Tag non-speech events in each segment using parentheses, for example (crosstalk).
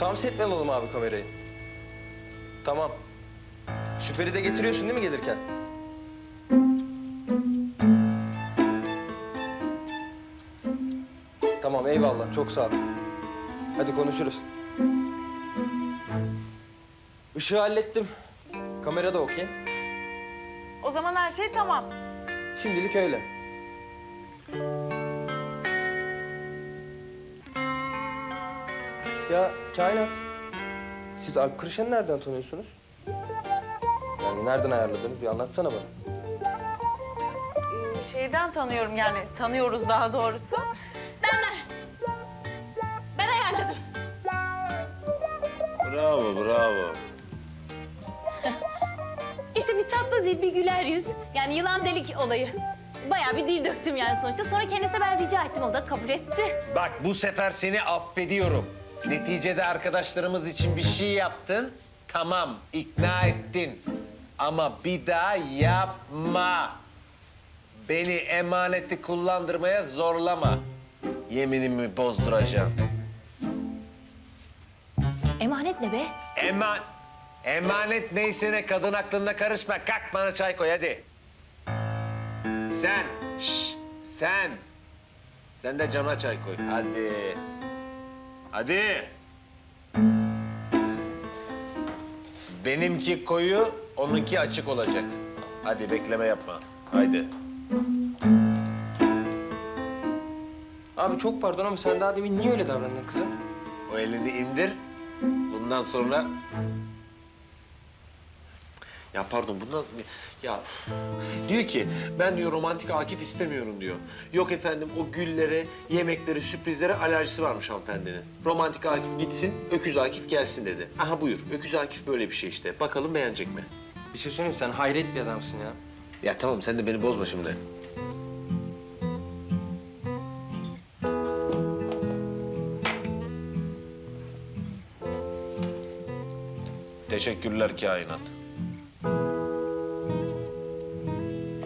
Tam set mi alalım abi kamerayı? Tamam. Süperi de getiriyorsun değil mi gelirken? Tamam eyvallah çok sağ ol. Hadi konuşuruz. Işığı hallettim. Kamera da okey. O zaman her şey tamam. Şimdilik öyle. Ya kainat, siz Alp Kırşan'ı nereden tanıyorsunuz? Yani nereden ayarladınız? Bir anlatsana bana. Ee, şeyden tanıyorum yani tanıyoruz daha doğrusu. Ben ayarladım. Bravo, bravo. (laughs) İşte bir tatlı dil, bir güler yüz. Yani yılan delik olayı. Bayağı bir dil döktüm yani sonuçta. Sonra kendisine ben rica ettim, o da kabul etti. Bak bu sefer seni affediyorum. Neticede arkadaşlarımız için bir şey yaptın. Tamam, ikna ettin. Ama bir daha yapma. Beni emaneti kullandırmaya zorlama. Yeminimi bozduracağım. Emanet ne be? Eman... Emanet neyse ne kadın aklında karışma. Kalk bana çay koy hadi. Sen, şş, sen. Sen de cana çay koy. Hadi. Hadi. Benimki koyu, onunki açık olacak. Hadi bekleme yapma. Haydi. Abi çok pardon ama sen daha demin niye öyle davrandın kıza? O elini indir. Bundan sonra... Ya pardon bundan... Ya diyor ki ben diyor romantik Akif istemiyorum diyor. Yok efendim o güllere, yemeklere, sürprizlere alerjisi varmış hanımefendinin. Romantik Akif gitsin, öküz Akif gelsin dedi. Aha buyur, öküz Akif böyle bir şey işte. Bakalım beğenecek mi? Bir şey söyleyeyim mi? Sen hayret bir adamsın ya. Ya tamam sen de beni bozma şimdi. Teşekkürler kainat.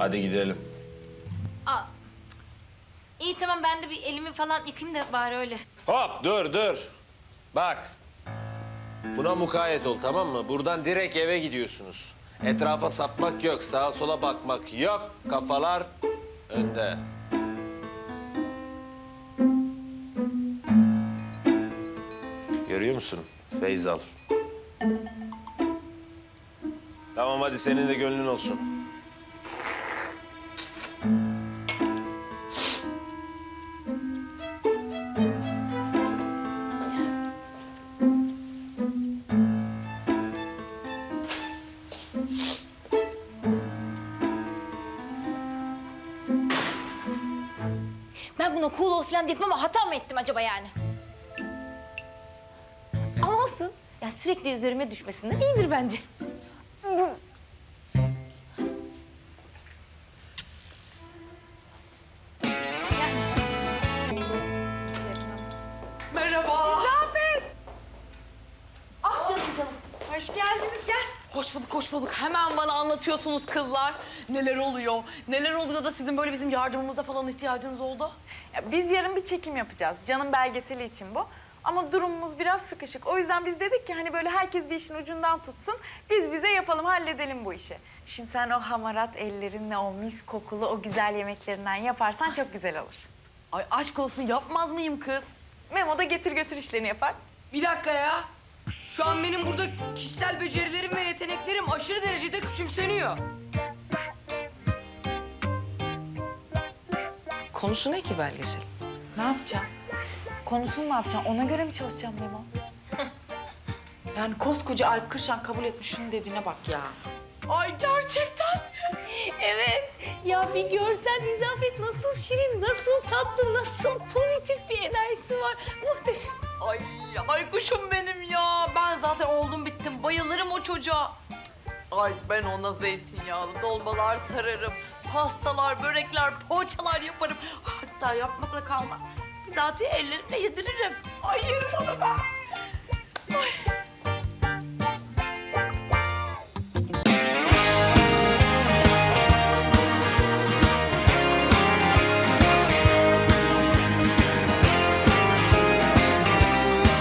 Hadi gidelim. Aa, iyi tamam ben de bir elimi falan yıkayayım da bari öyle. Hop dur dur. Bak. Buna mukayyet ol tamam mı? Buradan direkt eve gidiyorsunuz. Etrafa sapmak yok, sağa sola bakmak yok. Kafalar önde. Görüyor musun Feyzal? Tamam hadi senin de gönlün olsun. Ben buna cool ol falan dedim ama hata mı ettim acaba yani? Ama olsun. Ya sürekli üzerime düşmesinden iyidir bence. Merhaba. Bulduk. Hemen bana anlatıyorsunuz kızlar. Neler oluyor? Neler oluyor da sizin böyle bizim yardımımıza falan ihtiyacınız oldu? Ya, biz yarın bir çekim yapacağız. Can'ın belgeseli için bu. Ama durumumuz biraz sıkışık. O yüzden biz dedik ki hani böyle herkes bir işin ucundan tutsun. Biz bize yapalım, halledelim bu işi. Şimdi sen o hamarat ellerinle o mis kokulu o güzel yemeklerinden yaparsan çok güzel olur. Ay aşk olsun yapmaz mıyım kız? Memo da getir götür işlerini yapar. Bir dakika ya. Şu an benim burada kişisel becerilerim aşırı derecede küçümseniyor. Konusu ne ki belgesel? Ne yapacaksın? Konusunu ne yapacaksın? Ona göre mi çalışacağım Memo? (laughs) Yani koskoca Alp Kırşan kabul etmiş şunun dediğine bak ya. Ay gerçekten. (laughs) Evet. Ya bir görsen İzafet nasıl şirin, nasıl tatlı, nasıl pozitif bir enerjisi var. Muhteşem. Ay ay kuşum benim ya. Ben zaten oldum bittim. Bayılırım o çocuğa. Ay ben ona zeytinyağlı dolmalar sararım. Pastalar, börekler, poğaçalar yaparım. Hatta yapmakla kalmam. Bizatihi ellerimle yediririm. Ay yerim onu ben. Ay.